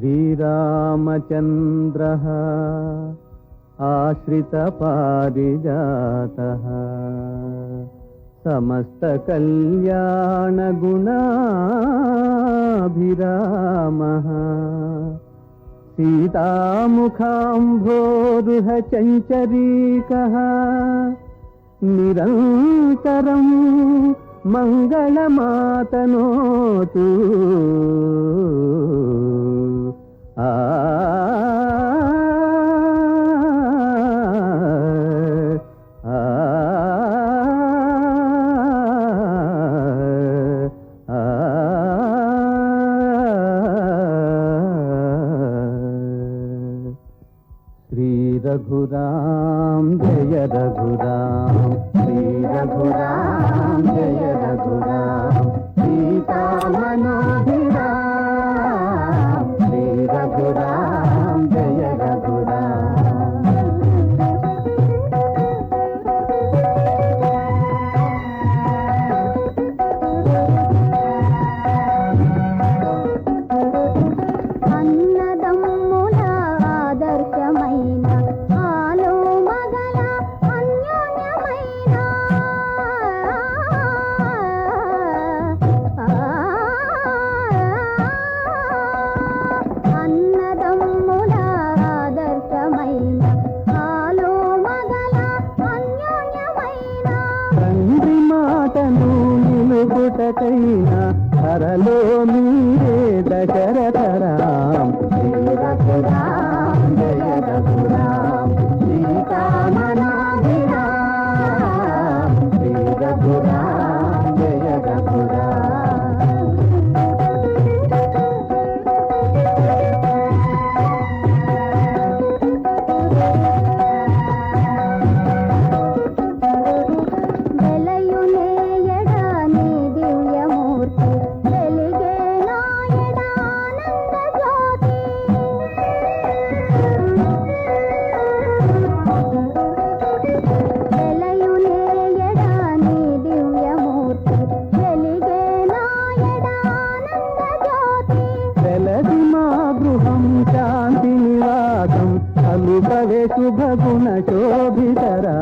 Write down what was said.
श्रीरामचन्द्रः आश्रितपारिजातः समस्तकल्याणगुणाभिरामः सीतामुखाम्भोरुहचञ्चरीकः निरन्तरं मङ्गलमातनोतु రఘురాం జయ రఘురాం శ్రీ రఘురాం జయ రఘురాం సీతా మనోభిరాం శ్రీ రఘురాం ధరలోని గృహం శాంతి నివాసం కలుపవే శుభగుణ శుభ గుణ శోభితరా